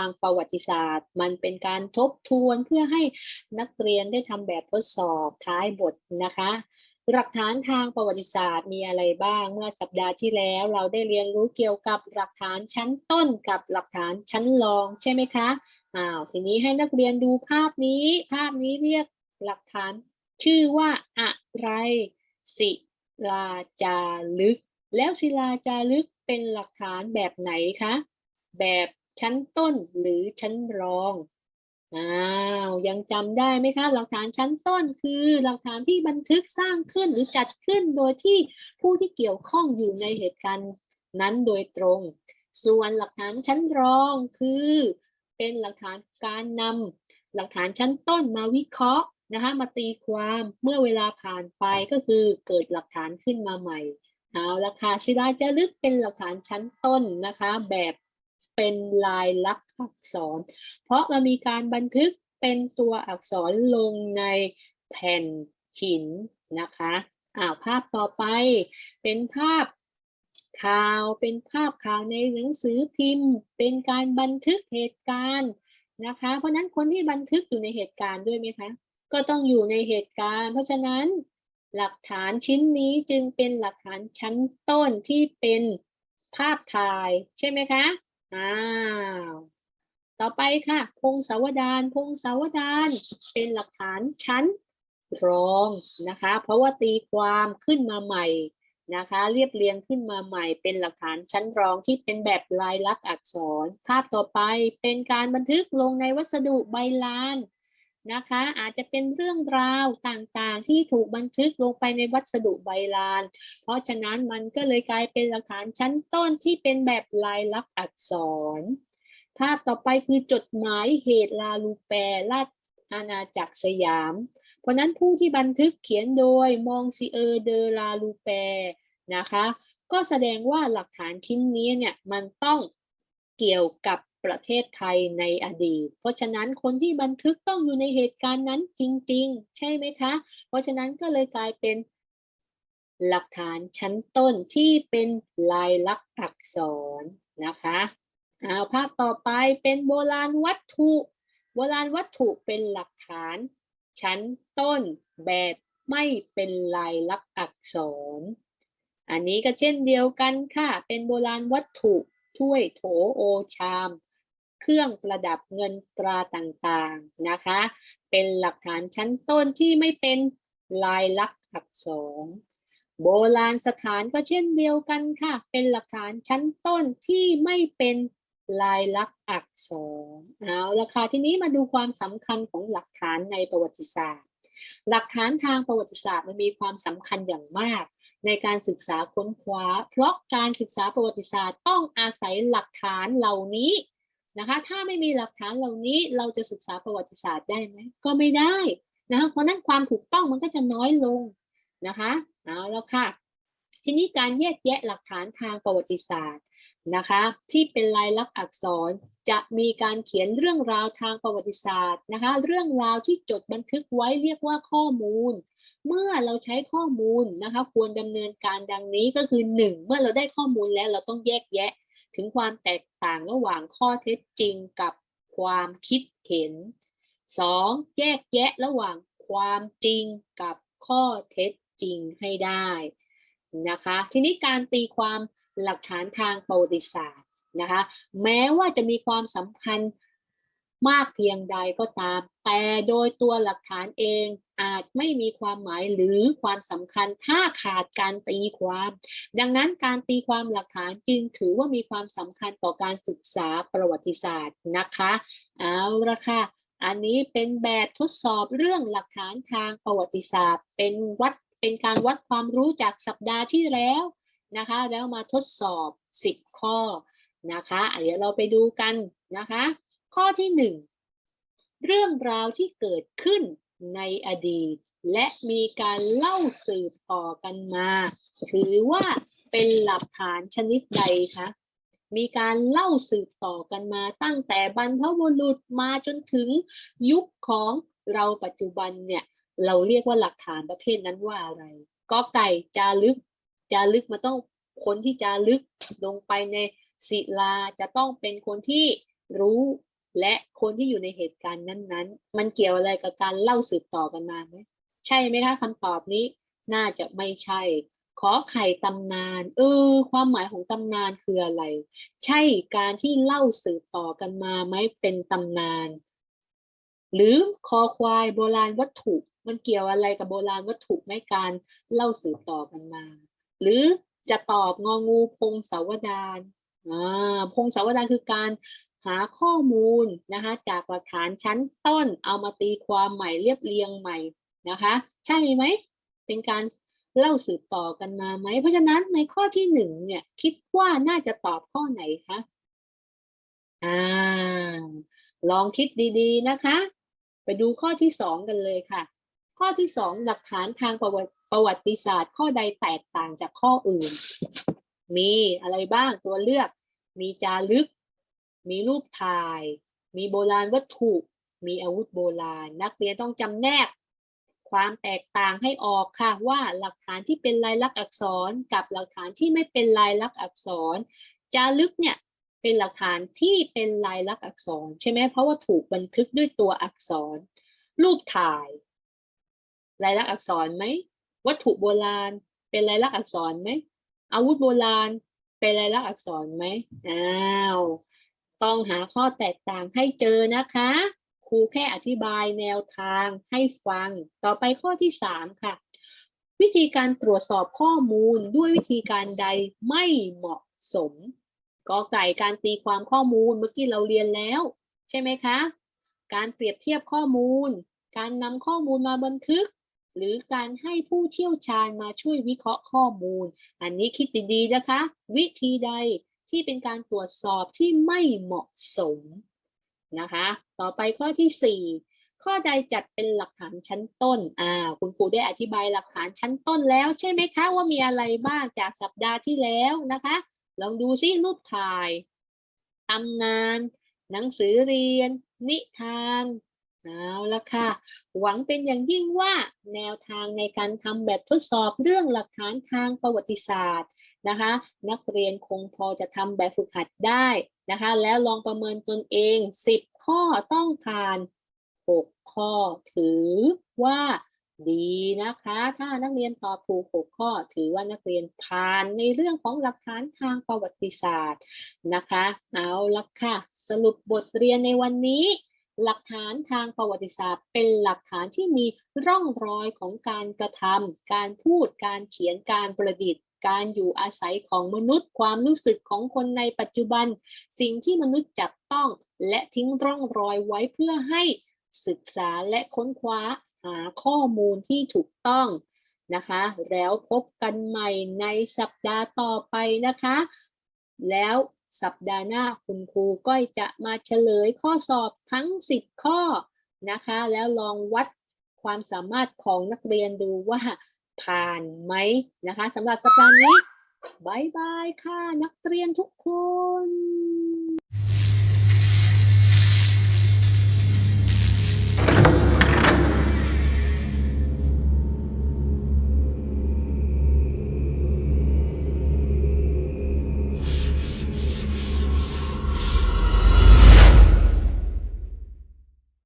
านทางประวัติศาสตร์ มันเป็นการทบทวนเพื่อให้นักเรียนได้ทำแบบทดสอบท้ายบทนะคะหลักฐานทางประวัติศาสตร์มีอะไรบ้าง เมื่อสัปดาห์ที่แล้วเราได้เรียนรู้เกี่ยวกับหลักฐานชั้นต้นกับหลักฐานชั้นรองใช่ไหมคะอ้าวทีนี้ให้นักเรียนดูภาพนี้ ภาพนี้เรียกหลักฐานชื่อว่าอะไรศิลาจารึก แล้วศิลาจารึกเป็นหลักฐานแบบไหนคะ แบบ ชั้นต้นหรือชั้นรองอ้าวยังจำได้ไหมคะ หลักฐานชั้นต้นคือหลักฐานที่บันทึกสร้างขึ้นหรือจัดขึ้นโดยที่ผู้ที่เกี่ยวข้องอยู่ในเหตุการณ์นั้นโดยตรง ส่วนหลักฐานชั้นรองคือ เป็นหลักฐานการนำหลักฐานชั้นต้นมาวิเคราะห์นะคะมาตีความเมื่อเวลาผ่านไปก็คือเกิดหลักฐานขึ้นมาใหม่เอาละค่ะศิลาจารึกเป็นหลักฐานชั้นต้นนะคะ แบบ เป็นลายลักษณ์อักษร เพราะมันมีการบันทึกเป็นตัวอักษรลงในแผ่นหินนะคะอ่าภาพต่อไปเป็นภาพข่าวเป็นภาพข่าวในหนังสือพิมพ์ เป็นการบันทึกเหตุการณ์นะคะ เพราะนั้นคนที่บันทึกอยู่ในเหตุการณ์ด้วยไหมคะก็ต้องอยู่ในเหตุการณ์ เพราะฉะนั้นหลักฐานชิ้นนี้จึงเป็นหลักฐานชั้นต้นที่เป็นภาพถ่ายใช่ไหมคะ อ้าวต่อไปค่ะ พงศาวดารพงศาวดารเป็นหลักฐานชั้นรองนะคะ เพราะว่าตีความขึ้นมาใหม่นะคะ เรียบเรียงขึ้นมาใหม่ เป็นหลักฐานชั้นรองที่เป็นแบบลายลักษณ์อักษร ภาพต่อไปเป็นการบันทึกลงในวัสดุใบลาน นะคะ อาจจะเป็นเรื่องราวต่างๆ ที่ถูกบันทึกลงไปในวัสดุใบลาน เพราะฉะนั้นมันก็เลยกลายเป็นหลักฐานชั้นต้นที่เป็นแบบลายลักษณ์อักษร ภาพต่อไปคือจดหมายเหตุลาลูแปรราชอาณาจักรสยาม เพราะนั้นผู้ที่บันทึกเขียนโดยมองซีเออร์เดอลาลูแปรนะคะ ก็แสดงว่าหลักฐานชิ้นนี้เนี่ยมันต้องเกี่ยวกับ ประเทศไทยในอดีต เพราะฉะนั้นคนที่บันทึกต้องอยู่ในเหตุการณ์นั้นจริง ๆ ใช่ไหมคะ เพราะฉะนั้นก็เลยกลายเป็นหลักฐานชั้นต้นที่เป็นลายลักษณ์อักษรนะคะเอาภาพต่อไปเป็นโบราณวัตถุ โบราณวัตถุเป็นหลักฐาน ชั้นต้นแบบไม่เป็นลายลักษณ์อักษร อันนี้ก็เช่นเดียวกันค่ะ เป็นโบราณวัตถุถ้วยโถโอชาม เครื่องประดับเงินตราต่างๆนะคะ เป็นหลักฐานชั้นต้นที่ไม่เป็นลายลักษณ์อักษร โบราณสถานก็เช่นเดียวกันค่ะ เป็นหลักฐานชั้นต้นที่ไม่เป็นลายลักษณ์อักษรเอาละค่ะทีนี้มาดูความสำคัญของหลักฐานในประวัติศาสตร์ หลักฐานทางประวัติศาสตร์มันมีความสำคัญอย่างมากในการศึกษาค้นคว้า เพราะการศึกษาประวัติศาสตร์ต้องอาศัยหลักฐานเหล่านี้ นะคะ ถ้าไม่มีหลักฐานเหล่านี้เราจะศึกษาประวัติศาสตร์ได้ไหมก็ไม่ได้นะคะเพราะนั้นความถูกต้องมันก็จะน้อยลงนะคะเอาแล้วค่ะ ทีนี้การแยกแยะหลักฐานทางประวัติศาสตร์นะคะ ที่เป็นลายลักษณ์อักษรจะมีการเขียนเรื่องราวทางประวัติศาสตร์นะคะ เรื่องราวที่จดบันทึกไว้เรียกว่าข้อมูล เมื่อเราใช้ข้อมูลนะคะ ควรดำเนินการดังนี้ก็คือหนึ่งเมื่อเราได้ข้อมูลแล้วเราต้องแยกแยะ ถึงความแตกต่างระหว่างข้อเท็จจริงกับความคิดเห็น 2. แยกแยะระหว่างความจริงกับข้อเท็จจริงให้ได้นะคะ ทีนี้การตีความหลักฐานทางประวัติศาสตร์นะคะ แม้ว่าจะมีความสำคัญมากเพียงใดก็ตาม แต่โดยตัวหลักฐานเอง อาจไม่มีความหมายหรือความสำคัญถ้าขาดการตีความ ดังนั้นการตีความหลักฐานจึงถือว่ามีความสำคัญต่อการศึกษาประวัติศาสตร์นะคะเอาละค่ะอันนี้เป็นแบบทดสอบเรื่องหลักฐานทางประวัติศาสตร์ เป็นวัดเป็นการวัดความรู้จากสัปดาห์ที่แล้วนะคะ แล้วมาทดสอบ 10 ข้อนะคะอะเดี๋ยวเราไปดูกันนะคะ ข้อที่หนึ่งเรื่องราวที่เกิดขึ้น ในอดีต และมีการเล่าสืบต่อกันมา ถือว่าเป็นหลักฐานชนิดใดคะ มีการเล่าสืบต่อกันมาตั้งแต่บรรพบุรุษมาจนถึงยุคของเราปัจจุบันเนี่ย เราเรียกว่าหลักฐานประเภทนั้นว่าอะไรก็ไก่จารึก จารึกมันต้องคนที่จะลึกลงไปในศิลาจะต้องเป็นคนที่รู้ และคนที่อยู่ในเหตุการณ์นั้นๆ มันเกี่ยวอะไรกับการเล่าสืบต่อกันมาไหมใช่ไหมคะคำตอบนี้ น่าจะไม่ใช่ ขอไข่ตำนาน เออ ความหมายของตำนานคืออะไร ใช่การที่เล่าสืบต่อกันมาไหมเป็นตำนาน หรือคอควายโบราณวัตถุ มันเกี่ยวอะไรกับโบราณวัตถุไหมการเล่าสืบต่อกันมา หรือจะตอบงองูพงศาวดารอ่าพงศาวดารคือการ หาข้อมูลนะคะจากหลักฐานชั้นต้นเอามาตีความใหม่เรียบเรียงใหม่นะคะใช่ไหมเป็นการเล่าสืบต่อกันมาไหม เพราะฉะนั้นในข้อที่หนึ่งเนี่ยคิดว่าน่าจะตอบข้อไหนคะอ่าลองคิดดีๆนะคะ ไปดูข้อที่สองกันเลยค่ะ ข้อที่สองหลักฐานทางประวัติประวัติศาสตร์ ข้อใดแตกต่างจากข้ออื่น มีอะไรบ้างตัวเลือก มีจารึก มีรูปถ่าย มีโบราณวัตถุ มีอาวุธโบราณ นักเรียนต้องจำแนก ความแตกต่างให้ออกค่ะว่าหลักฐานที่เป็นลายลักษณ์อักษรกับหลักฐานที่ไม่เป็นลายลักษณ์อักษรจารึกเนี่ยเป็นหลักฐานที่เป็นลายลักษณ์อักษรใช่ไหมเพราะว่าถูกบันทึกด้วยตัวอักษร รูปถ่าย ลายลักษณ์อักษรไหมวัตถุโบราณ เป็นลายลักษณ์อักษรไหมอาวุธโบราณ เป็นลายลักษณ์อักษรไหมอ้าว ต้องหาข้อแตกต่างให้เจอนะคะ ครูแค่อธิบายแนวทางให้ฟัง ต่อไปข้อที่สามค่ะ วิธีการตรวจสอบข้อมูลด้วยวิธีการใดไม่เหมาะสมกอไก่การตีความข้อมูลเมื่อกี้เราเรียนแล้ว ใช่ไหมคะ การเปรียบเทียบข้อมูล การนำข้อมูลมาบันทึก หรือการให้ผู้เชี่ยวชาญมาช่วยวิเคราะห์ข้อมูล อันนี้คิดดีๆนะคะ วิธีใด ที่เป็นการตรวจสอบที่ไม่เหมาะสมนะคะ ต่อไปข้อที่สี่ข้อใดจัดเป็นหลักฐานชั้นต้นอ่าคุณครูได้อธิบายหลักฐานชั้นต้นแล้วใช่ไหมคะว่ามีอะไรบ้างจากสัปดาห์ที่แล้วนะคะ ลองดูซิรูปถ่ายตำนาน หนังสือเรียน นิทาน เอาละค่ะ หวังเป็นอย่างยิ่งว่าแนวทางในการทำแบบทดสอบเรื่องหลักฐานทางประวัติศาสตร์นะคะ นักเรียนคงพอจะทำแบบฝึกหัดได้นะคะ แล้วลองประเมินตนเอง 10 ข้อต้องผ่าน 6 ข้อถือว่าดีนะคะ ถ้านักเรียนตอบถูก 6 ข้อ ถือว่านักเรียนผ่านในเรื่องของหลักฐานทางประวัติศาสตร์นะคะ เอาละค่ะ สรุปบทเรียนในวันนี้ หลักฐานทางประวัติศาสตร์ เป็นหลักฐานที่มีร่องรอยของการกระทำการพูด การเขียน การประดิษฐ์ การอยู่อาศัยของมนุษย์ ความรู้สึกของคนในปัจจุบัน สิ่งที่มนุษย์จับต้อง และทิ้งร่องรอยไว้เพื่อให้ศึกษาและค้นคว้าหาข้อมูลที่ถูกต้องนะคะ แล้วพบกันใหม่ในสัปดาห์ต่อไปนะคะ แล้ว สัปดาห์หน้าคุณครูก้อยจะมาเฉลยข้อสอบทั้ง 10 ข้อนะคะ แล้วลองวัดความสามารถของนักเรียนดูว่าผ่านไหมนะคะสำหรับสัปดาห์นี้บายบายค่ะ นักเรียนทุกคน